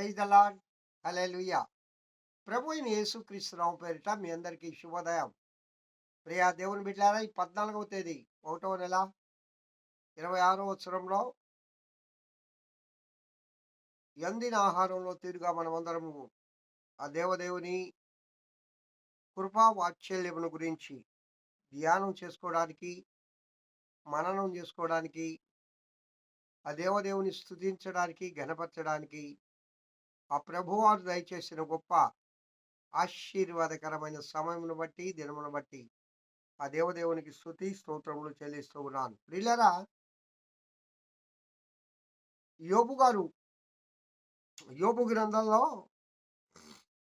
Praise the lord hallelujah. ప్రభు అయిన యేసుక్రీస్తురావు పేరిట మీ అందరికీ శుభోదయం. ప్రియా దేవుని బిడ్డారా ఈ పద్నాలుగవ తేదీ ఒకటవ నెల ఇరవై ఆరో సంవత్సరంలో ఎందిన ఆహారంలో తీరుగా మనమందరము ఆ దేవదేవుని కృపా వాత్సల్యమును గురించి ధ్యానం చేసుకోవడానికి మననం చేసుకోవడానికి ఆ దేవదేవుని స్థుతించడానికి ఘనపరచడానికి ఆ ప్రభువారు దయచేసిన గొప్ప ఆశీర్వాదకరమైన సమయమును బట్టి దినమును బట్టి ఆ దేవదేవునికి స్థుతి స్తోత్రములు చెల్లిస్తూ ఉన్నాను. ప్రిల్లరా యోపు గారు యోపు గ్రంథంలో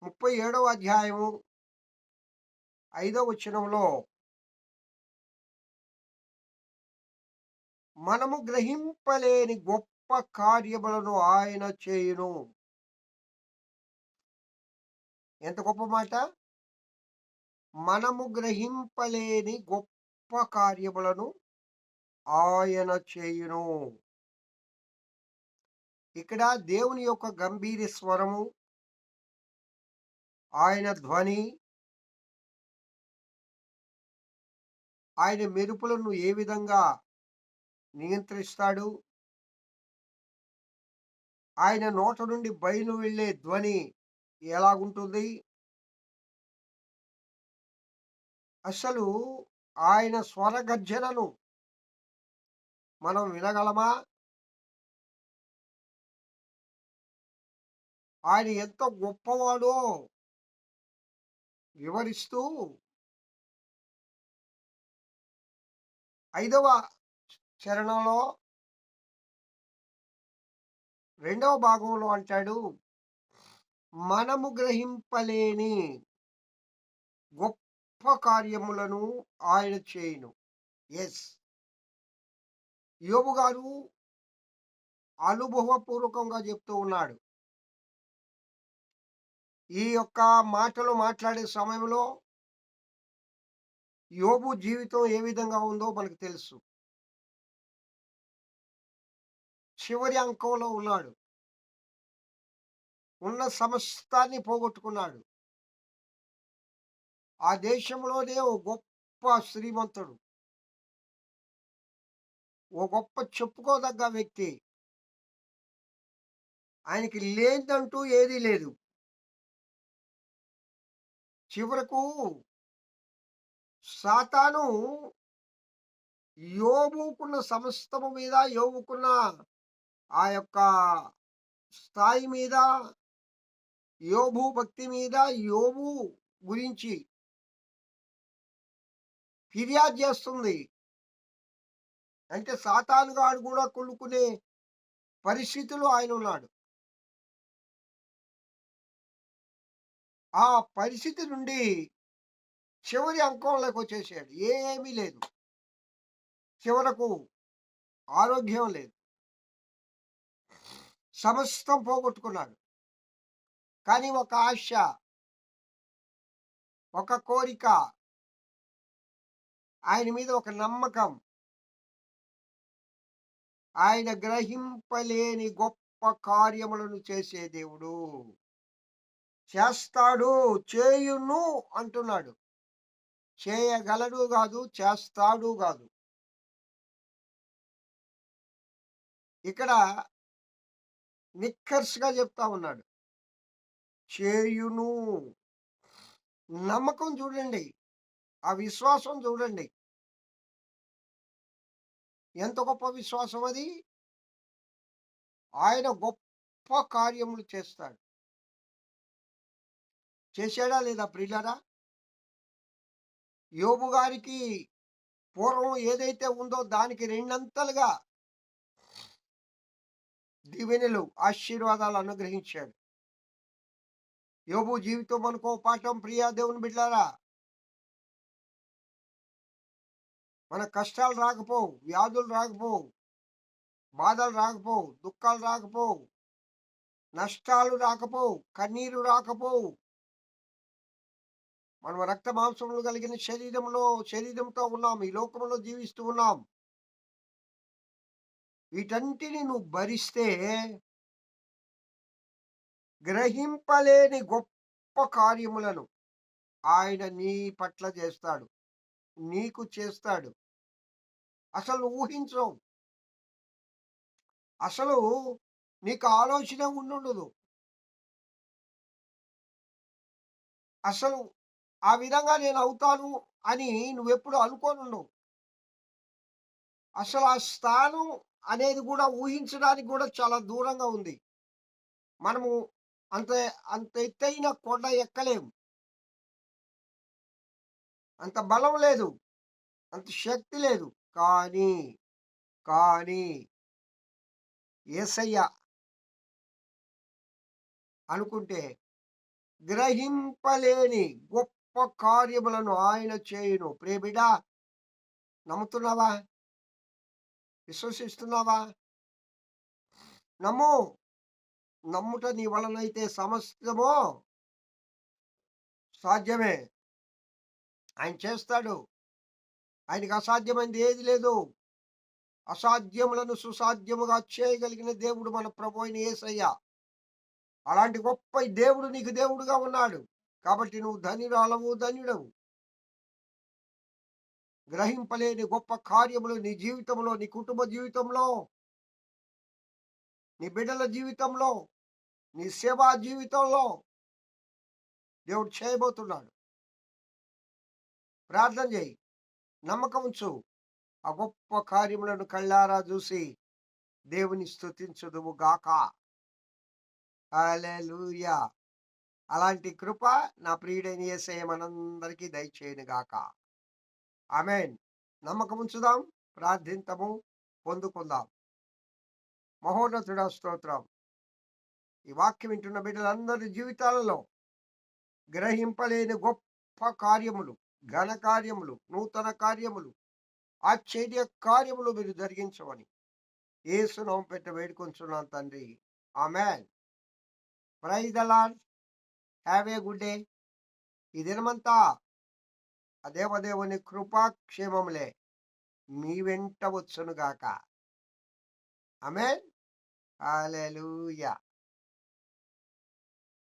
ముప్పై ఏడవ అధ్యాయము ఐదవ వచనంలో మనము గ్రహింపలేని గొప్ప కార్యములను ఆయన చేయును. ఎంత గొప్ప మాట? మనము గ్రహింపలేని గొప్ప కార్యములను ఆయన చేయును. ఇక్కడ దేవుని యొక్క గంభీర స్వరము ఆయన ధ్వని ఆయన మెరుపులను ఏ విధంగా నియంత్రిస్తాడు? ఆయన నోట నుండి బయలు వెళ్ళే ధ్వని ఎలాగుంటుంది? అసలు ఆయన స్వరగర్జనను మనం వినగలమా? ఆయన ఎంత గొప్పవాడో వివరిస్తూ ఐదవ చరణంలో రెండవ భాగంలో అంటాడు మనము గ్రహింపలేని గొప్ప కార్యములను ఆయన చేయను. ఎస్ యోబు గారు అనుభవపూర్వకంగా చెప్తూ ఉన్నాడు. ఈ యొక్క మాటలు మాట్లాడే సమయంలో యోబు జీవితం ఏ విధంగా ఉందో మనకు తెలుసు. చివరి అంకంలో ఉన్నాడు. ఉన్న సమస్తాన్ని పోగొట్టుకున్నాడు. ఆ దేశంలోనే ఓ గొప్ప శ్రీమంతుడు. ఓ గొప్ప చెప్పుకోదగ్గ వ్యక్తి. ఆయనకి లేదంటూ ఏదీ లేదు. చివరకు సాతాను యోబుకున్న సమస్తము మీద యోబుకున్న ఆ యొక్క స్థాయి మీద యోబు భక్తి మీద యోబు గురించి ఫిర్యాదు చేస్తుంది. అంటే సాతానుగాడు కూడా కొనుక్కునే పరిస్థితిలో ఆయన ఉన్నాడు. ఆ పరిస్థితి నుండి చివరి అంకంలోకి వచ్చేసాడు. ఏమీ లేదు. చివరకు ఆరోగ్యం లేదు. సమస్తం పోగొట్టుకున్నాడు. కానీ ఒక ఆశ ఒక కోరిక. ఆయన మీద ఒక నమ్మకం. ఆయన గ్రహింపలేని గొప్ప కార్యములను చేసే దేవుడు. చేస్తాడు చేయును అంటున్నాడు. చేయగలడు కాదు చేస్తాడు కాదు. ఇక్కడ నిక్కర్స్గా చెప్తా ఉన్నాడు. చేయును. నమ్మకం చూడండి. ఆ విశ్వాసం చూడండి. ఎంత గొప్ప విశ్వాసం అది? ఆయన గొప్ప కార్యములు చేస్తాడు. చేశాడా లేదా ప్రిల్లరా యోబు గారికి పూర్వం ఏదైతే ఉందో దానికి రెండంతలుగా దీవెనలు ఆశీర్వాదాలు అనుగ్రహించాడు. యోబు జీవితం అనుకో పాఠం ప్రియా దేవుని బిడ్డారా మన కష్టాలు రాకపోవు వ్యాధులు రాకపోవు బాధలు రాకపోవు దుఃఖాలు రాకపోవు నష్టాలు రాకపోవు కన్నీరు రాకపోవు. మనం రక్త మాంసములు కలిగిన శరీరంలో శరీరంతో ఉన్నాం ఈ లోకంలో జీవిస్తూ ఉన్నాం. వీటన్నిటిని నువ్వు భరిస్తే గ్రహింపలేని గొప్ప కార్యములను ఆయన నీ పట్ల చేస్తాడు. నీకు చేస్తాడు. అసలు ఊహించవు. అసలు నీకు ఆలోచన ఉండుండదు. అసలు ఆ విధంగా నేను అవుతాను అని నువ్వెప్పుడు అనుకోనుండవు. అసలు ఆ స్థానం అనేది కూడా ఊహించడానికి కూడా చాలా దూరంగా ఉంది. మనము అంత అంత ఎత్తైన కొండ ఎక్కలేము అంత బలం లేదు. అంత శక్తి లేదు. కానీ కానీ ఏసయ్య అనుకుంటే గ్రహింపలేని గొప్ప కార్యములను ఆయన చేయును. ప్రేమిడ నమ్ముతున్నావా? విశ్వసిస్తున్నావా? నమ్ము నమ్ముట నీ వలనైతే సమస్తమో సాధ్యమే. ఆయన చేస్తాడు. ఆయనకి అసాధ్యమైనది ఏది లేదు. అసాధ్యములను సుసాధ్యముగా చేయగలిగిన దేవుడు మన ప్రభు అయిన ఏసయ్య. అలాంటి గొప్ప దేవుడు నీకు దేవుడుగా ఉన్నాడు. కాబట్టి నువ్వు ధనిరాలవు ధన్యుడవు గ్రహింపలేని గొప్ప కార్యములు నీ జీవితంలో నీ కుటుంబ జీవితంలో నీ బిడ్డల జీవితంలో నీ సేవా జీవితంలో దేవుడు చేయబోతున్నాడు. ప్రార్థన చేయి. నమ్మకం ఉంచు. ఆ గొప్ప కార్యములను కళ్ళారా చూసి దేవుని స్తుతించుదువు గాక. అలెలుయా అలాంటి కృప నా ప్రియుడైన ఏసే మనందరికీ దయచేయను గాక. ఆమెన్. నమ్మకం ఉంచుదాం. ప్రార్థింతము పొందుకుందాం. మహోన్నతుడ స్తోత్రం. ఈ వాక్యం వింటున్న బిడ్డలందరి జీవితాలలో గ్రహింపలేని గొప్ప కార్యములు ఘన కార్యములు నూతన కార్యములు ఆశ్చర్య కార్యములు మీరు జరిగించమని ఏసునామం పెట్ట వేడుకొంచున్నాను తండ్రి. Amen. Praise the have a good day. ఈ దినమంతా దేవదేవుని కృపాక్షేమములే మీ వెంట వచ్చునుగాక ఆమెన్ హల్లెలూయా